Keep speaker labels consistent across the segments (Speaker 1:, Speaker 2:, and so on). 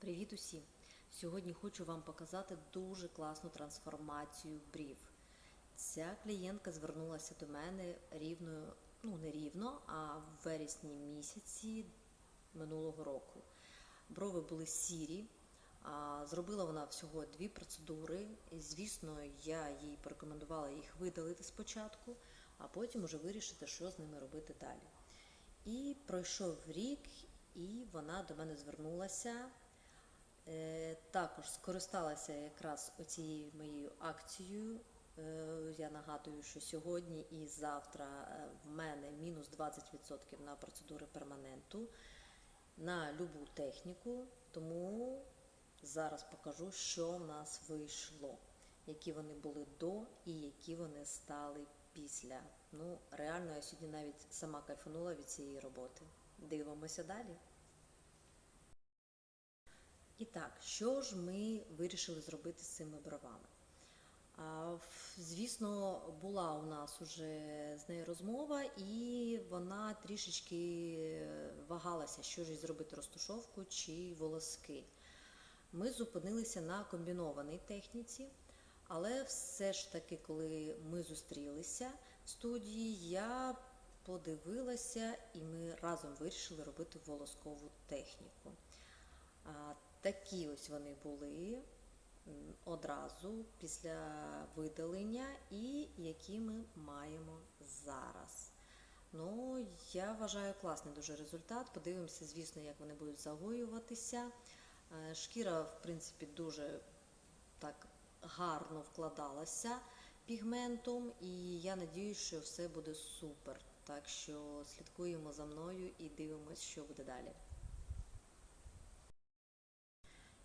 Speaker 1: Привіт усім! Сьогодні хочу вам показати дуже класну трансформацію брів. Ця клієнтка звернулася до мене рівно, ну не рівно, а в вересні місяці минулого року. Брови були сірі, зробила вона всього дві процедури. І, звісно, я їй порекомендувала їх видалити спочатку, а потім уже вирішити, що з ними робити далі. І пройшов рік, і вона до мене звернулася. Е, Також скористалася якраз оцією моєю акцією. Е, Я нагадую, що сьогодні і завтра е, в мене мінус 20% на процедури перманенту на любу техніку. Тому зараз покажу, що в нас вийшло, які вони були до і які вони стали після. Ну, реально, я сьогодні навіть сама кайфанула від цієї роботи. Дивимося далі. І так, що ж ми вирішили зробити з цими бровами? Звісно, була у нас уже з нею розмова, і вона трішечки вагалася, що ж зробити розтушовку чи волоски. Ми зупинилися на комбінованій техніці, але все ж таки, коли ми зустрілися в студії, я подивилася і ми разом вирішили робити волоскову техніку. Такі ось вони були одразу після видалення, і які ми маємо зараз. Ну, я вважаю класний дуже результат. Подивимося, звісно, як вони будуть загоюватися. Е, Шкіра, в принципі, дуже так гарно вкладалася пігментом, і я надіюсь, що все буде супер. Так що слідкуємо за мною і дивимося, що буде далі.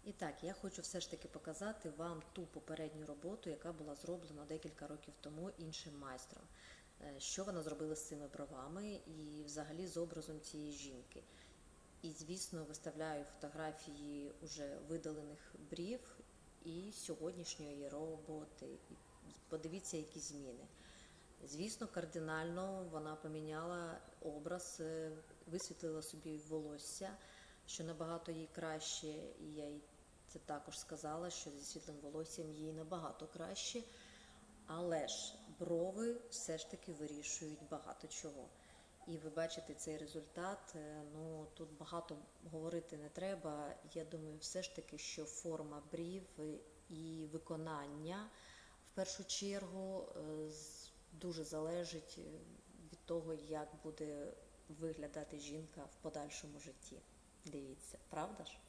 Speaker 1: І так, я хочу все ж таки показати вам ту попередню роботу, яка була зроблена декілька років тому іншим майстром. Е, Що вона зробила з цими бровами і взагалі з образом цієї жінки. І, звісно, виставляю фотографії уже видалених брів і сьогоднішньої роботи. Подивіться, які зміни. Звісно, кардинально вона поміняла образ, е, висвітлила собі волосся, що набагато їй краще, і я їй це також сказала, що зі світлим волоссям їй набагато краще. Але ж брови все ж таки вирішують багато чого. І ви бачите цей результат. е, Ну тут багато говорити не треба. Я думаю, все ж таки, що форма брів і виконання в першу чергу е, дуже залежить е, від того, як буде виглядати жінка в подальшому житті. Дивіться, правда ж?